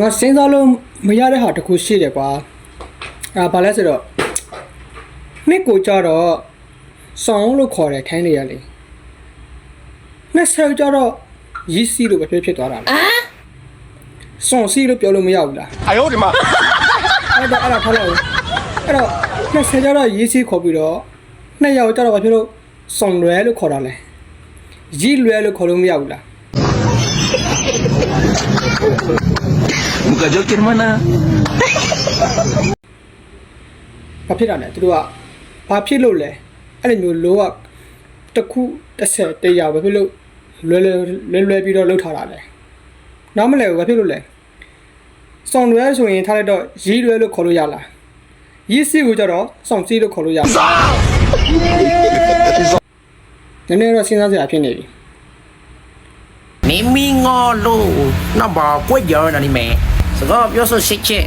ငါစဉ်းစားလို့မရတဲ့ဟာတခုရှိတယ်ကွာအဲဘာလဲဆိုတော့နှစ်ကိုကြတော့ဆောင်လို့ခေါ်တယ်ခိုင်းနေရလေနှစ်ဆယ်ကြတော့ရီးစီလို့ပဲပြောဖြစ်သွားတာလေဆောင်စီလို့ပြောလို့မရဘူးလားအယောဒီမှာအဲ့ဒါအဲ့ဒါထားလိုက်အဲ့တော့နှစ်ဆယ်ကြတော့ရီးစီခေါ်ပြီးတော့နှစ်ယောက်ကြတော့ဘာဖြစ်လို့ဆောင်လွဲလို့ခေါ်တာလဲရီးလွဲလို့ခေါ်လို့မရဘူးလား Muka joker mana? ဘာဖြစ်တာလဲသူတို့ကဘာဖြစ်လို့လဲအဲ့လိုမျိုးလောကတစ်ခုတစ်ဆက်တရာဘာဖြစ်လို့လွယ်လွယ်လွယ်လွယ်ပြီးတော့လှုပ်ထားတာလဲနောက်မလဲဘူးဘာဖြစ်လို့လဲစောင်းလွယ်ဆိုရင်ထားလိုက်တော့ရီးလွယ်လို့ခေါ်လို့ရလားရီးစီကိုကြတော့စောင်းစီလို့ခေါ်လို့ရလားနည်းနည်းတော့စဉ်းစားစရာဖြစ်နေပြီနေမီ ငေါ်လို့နော်ဘာကွက်ကြော်နေမယ်စကားပြောဆိုရှိချက်